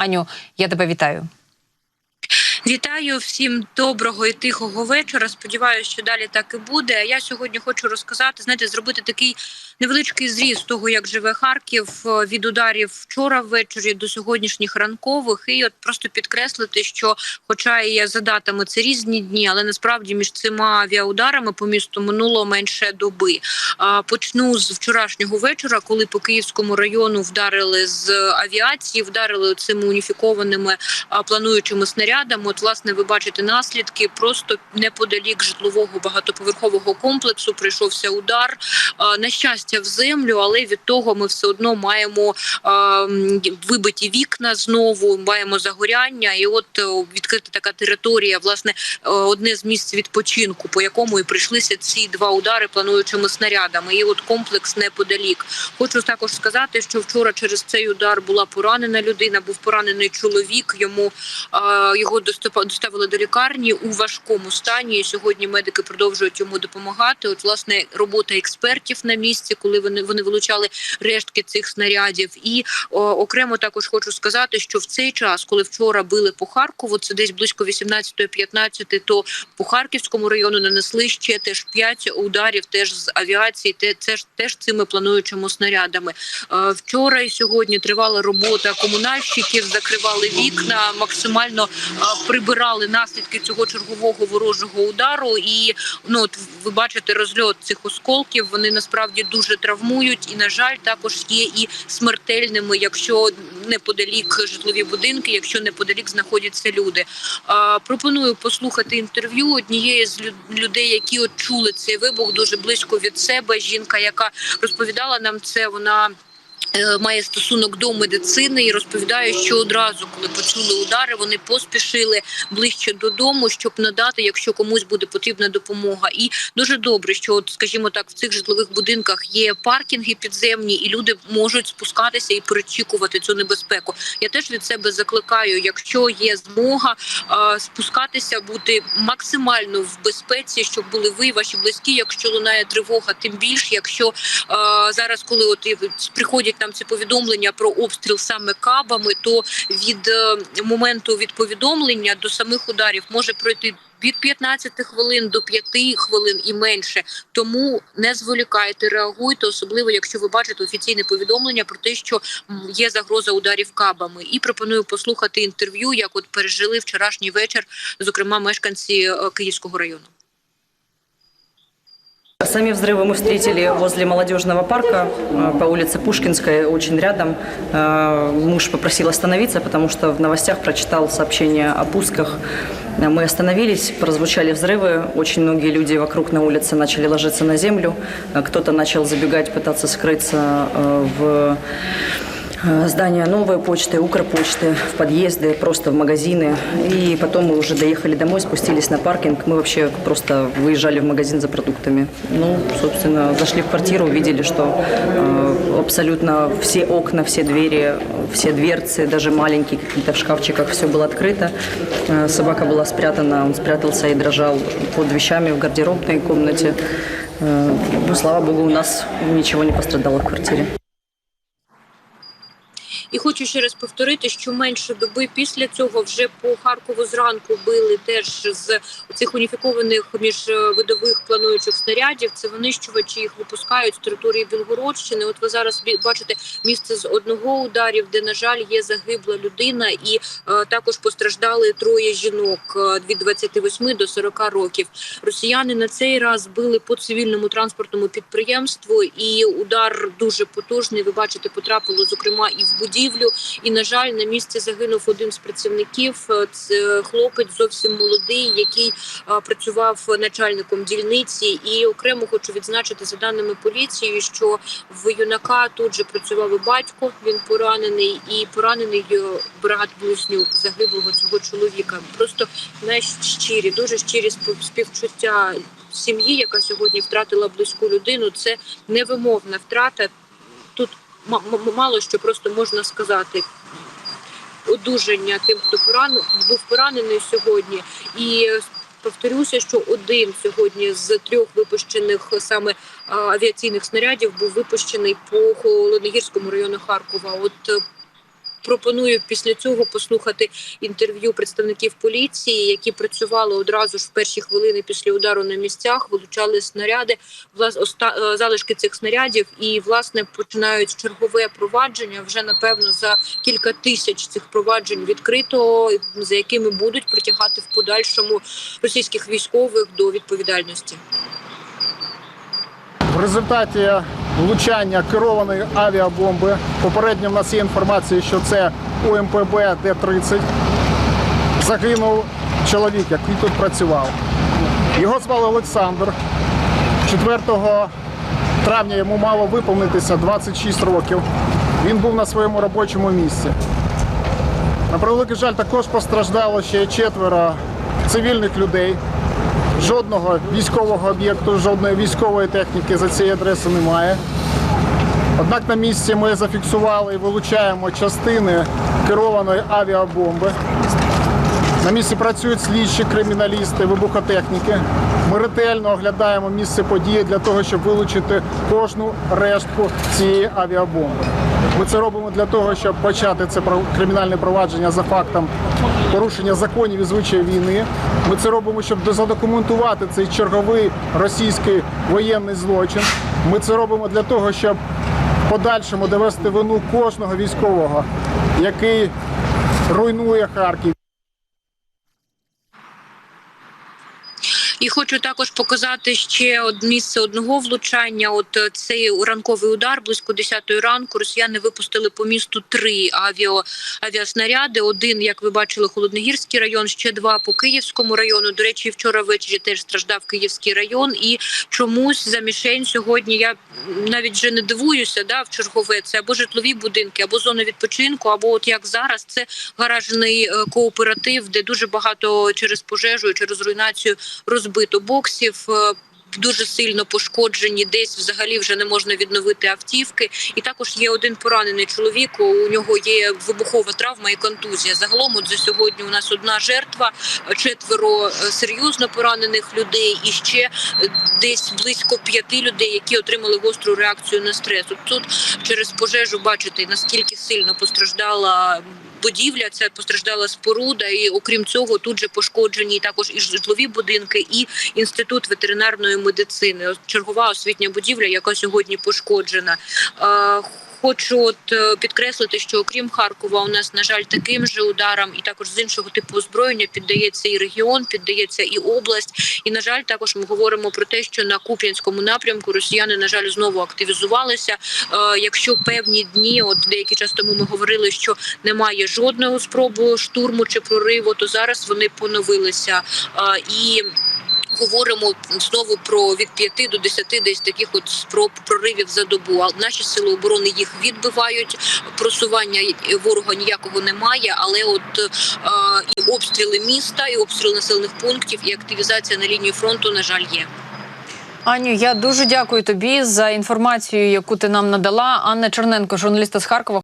Аню, я тебе вітаю. Вітаю всім доброго і тихого вечора. Сподіваюся, що далі так і буде. Я сьогодні хочу розказати, знаєте, зробити такий невеличкий зріз того, як живе Харків е, від ударів вчора ввечері до сьогоднішніх ранкових, і от просто підкреслити, що, хоча і за датами це різні дні, але насправді між цими авіаударами по місту минуло менше доби. Почну з вчорашнього вечора, коли по Київському району вдарили з авіації, вдарили цими уніфікованими плануючими снарядами. От, власне, ви бачите наслідки. Просто неподалік житлового багатоповерхового комплексу прийшовся удар. На щастя, в землю, але від того ми все одно маємо вибиті вікна знову, маємо загоряння. І от е, відкрита така територія, власне, е, одне з місць відпочинку, по якому і прийшлися ці два удари плануючими снарядами. І от комплекс неподалік. Хочу також сказати, що вчора через цей удар була поранена людина, був поранений чоловік. Йому його доступа- доставили до лікарні у важкому стані. І сьогодні медики продовжують йому допомагати. От власне робота експертів на місці, коли вони вони вилучали рештки цих снарядів. І о, окремо також хочу сказати, що в цей час, коли вчора били по Харкову, це десь близько 18-15, то по Харківському району нанесли ще теж 5 ударів, теж з авіації, те це ж теж цими плануючими снарядами. Е, Вчора і сьогодні тривала робота комунальщиків, закривали вікна, максимально е, прибирали наслідки цього чергового ворожого удару. І ну от ви бачите розльот цих осколків. Вони насправді дуже травмують, і на жаль, також є і смертельними, якщо неподалік житлові будинки, якщо неподалік знаходяться люди. А, пропоную послухати інтерв'ю однієї з лю- людей, які от чули цей вибух дуже близько від себе. Жінка, яка розповідала нам це, вона. Е, Має стосунок до медицини і розповідає, що одразу, коли почули удари, вони поспішили ближче додому, щоб надати, якщо комусь буде потрібна допомога. І дуже добре, що, от, скажімо так, в цих житлових будинках є паркінги підземні, і люди можуть спускатися і перечікувати цю небезпеку. Я теж від себе закликаю, якщо є змога спускатися, бути максимально в безпеці, щоб були ви, ваші близькі. Якщо лунає тривога, тим більше, якщо зараз, коли от приходять нам ці повідомлення про обстріл саме кабами, то від е, моменту від повідомлення до самих ударів може пройти. Від 15 хвилин до 5 хвилин і менше, тому не зволікайте, реагуйте, особливо якщо ви бачите офіційне повідомлення про те, що є загроза ударів кабами. І пропоную послухати інтерв'ю, як от пережили вчорашній вечір, зокрема мешканці е, Київського району. Сами взрывы мы встретили возле молодежного парка э, по улице Пушкинской, очень рядом. Э, Муж попросил остановиться, потому что в новостях прочитал сообщение о пусках. Э, Мы остановились, прозвучали взрывы, очень многие люди вокруг на улице начали ложиться на землю, Э, кто-то начал забегать, пытаться скрыться э, в э, здания новой почты, Укрпочты, в подъезды, просто в магазины. И потом мы уже доехали домой, спустились на паркинг. Мы вообще просто выезжали в магазин за продуктами. Ну, собственно, зашли в квартиру, увидели, что э, абсолютно все окна, все двери, все дверцы, даже маленькие какие-то в шкафчиках, все было открыто. Э, собака была спрятана, он спрятался и дрожал под вещами в гардеробной комнате. Э, ну, слава богу, у нас ничего не пострадало в квартире. І хочу ще раз повторити, що менше доби після цього вже по Харкову зранку били теж з цих уніфікованих міжвидових плануючих снарядів. Це винищувачі їх випускають з території Білгородщини. От ви зараз бачите місце з одного ударів, де на жаль є загибла людина, і е, також постраждали троє жінок е, від 28 до 40 років. Росіяни на цей раз били по цивільному транспортному підприємству, і удар дуже потужний. Ви бачите, потрапило зокрема і в будівлю. І на жаль, на місці загинув один з працівників. Е, Це хлопець зовсім молодий, який е, працював начальником дільниці. І окремо хочу відзначити за даними поліції, що в юнака тут же працював і батько. Він поранений, і поранений е, брат близнюк загиблого цього чоловіка. Просто найщирі, дуже щирі спів- співчуття сім'ї, яка сьогодні втратила близьку людину. Це невимовна втрата. Тут мало що просто можна сказати. Одужання тим, хто поран... був поранений сьогодні, і повторюся, що один сьогодні з трьох випущених саме авіаційних снарядів був випущений по холодногірському району Харкова. От е, пропоную після цього послухати інтерв'ю представників поліції, які працювали одразу ж в перші хвилини після удару на місцях, вилучали снаряди, влас, е, залишки цих снарядів, і власне починають чергове провадження. Вже напевно за кілька тисяч цих проваджень відкрито, за якими будуть притягати в подальшому російських військових до відповідальності. В результаті влучання керованої авіабомби. Попередньо в нас є інформація, що це УМПБ Д-30. Загинув чоловік, який тут працював. Його звали Олександр. 4 травня йому мало виповнитися 26 років. Він був на своєму робочому місці. На превеликий жаль, також постраждало ще четверо цивільних людей. Жодного військового об'єкту, жодної військової техніки за цією адресою немає. Однак на місці ми зафіксували і вилучаємо частини керованої авіабомби. На місці працюють слідчі, криміналісти, вибухотехніки. Ми ретельно оглядаємо місце події для того, щоб вилучити кожну рештку цієї авіабомби. Ми це робимо для того, щоб почати це кримінальне провадження за фактом порушення законів і звичаїв війни. Ми це робимо, щоб задокументувати цей черговий російський воєнний злочин. Ми це робимо для того, щоб в подальшому довести вину кожного військового, який руйнує Харків. І хочу також показати ще од місце одного влучання. От е, цей ранковий удар близько 10 ранку. Росіяни випустили по місту три авіо авіаснаряди. Один, як ви бачили, холодногірський район, ще два по Київському району. До речі, вчора ввечері теж страждав Київський район. І чомусь за мішень сьогодні я навіть вже не дивуюся. Да, в чергове це або житлові будинки, або зони відпочинку, або от як зараз це гаражний е, кооператив, де дуже багато через пожежу, через руйнацію розбито боксів. е, Дуже сильно пошкоджені, десь взагалі вже не можна відновити автівки. І також є один поранений чоловік. У нього є вибухова травма і контузія. Загалом от за сьогодні у нас одна жертва, четверо е, серйозно поранених людей, і ще е, десь близько п'яти людей, які отримали гостру реакцію на стрес. От тут через пожежу бачите наскільки сильно постраждала будівля, це постраждала споруда, і окрім цього, тут же пошкоджені також і житлові будинки, і інститут ветеринарної медицини. Чергова освітня будівля, яка сьогодні пошкоджена. Хочу от е, підкреслити, що окрім Харкова, у нас на жаль таким же ударам, і також з іншого типу озброєння піддається і регіон, піддається і область. І на жаль, також ми говоримо про те, що на Куп'янському напрямку росіяни на жаль знову активізувалися. Е, Якщо певні дні, от деякий час тому ми говорили, що немає жодного спробу штурму чи прориву, то зараз вони поновилися Е, і. Говоримо знову про від 5 до 10 десь таких от спроб проривів за добу. А наші сили оборони їх відбивають. Просування ворога ніякого немає, але от е, і обстріли міста, і обстріли населених пунктів, і активізація на лінії фронту, на жаль, є. Аню, я дуже дякую тобі за інформацію, яку ти нам надала. Анна Черненко, журналіста з Харкова.